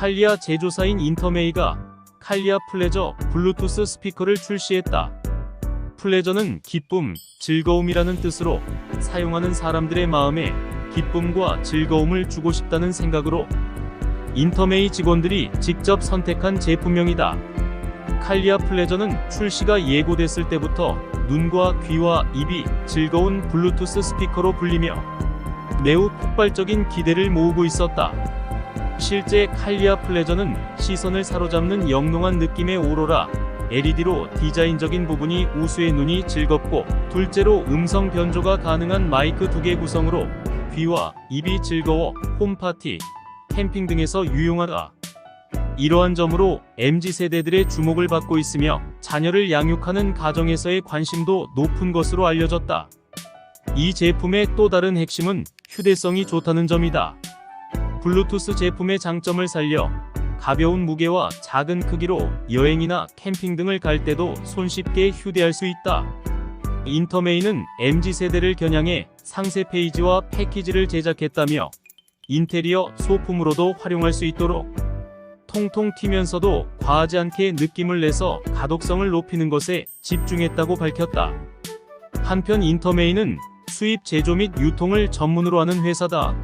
칼리아 제조사인 인터메이가 칼리아 플레저 블루투스 스피커를 출시했다. 플레저는 기쁨, 즐거움이라는 뜻으로 사용하는 사람들의 마음에 기쁨과 즐거움을 주고 싶다는 생각으로 인터메이 직원들이 직접 선택한 제품명이다. 칼리아 플레저는 출시가 예고됐을 때부터 눈과 귀와 입이 즐거운 블루투스 스피커로 불리며 매우 폭발적인 기대를 모으고 있었다. 실제 칼리아 플레저는 시선을 사로잡는 영롱한 느낌의 오로라 LED로 디자인적인 부분이 우수해 눈이 즐겁고 둘째로 음성 변조가 가능한 마이크 두 개 구성으로 귀와 입이 즐거워 홈파티, 캠핑 등에서 유용하다. 이러한 점으로 MZ 세대들의 주목을 받고 있으며 자녀를 양육하는 가정에서의 관심도 높은 것으로 알려졌다. 이 제품의 또 다른 핵심은 휴대성이 좋다는 점이다. 블루투스 제품의 장점을 살려 가벼운 무게와 작은 크기로 여행이나 캠핑 등을 갈 때도 손쉽게 휴대할 수 있다. 인터메이는 MZ 세대를 겨냥해 상세 페이지와 패키지를 제작했다며 인테리어 소품으로도 활용할 수 있도록 통통 튀면서도 과하지 않게 느낌을 내서 가독성을 높이는 것에 집중했다고 밝혔다. 한편 인터메이는 수입 제조 및 유통을 전문으로 하는 회사다.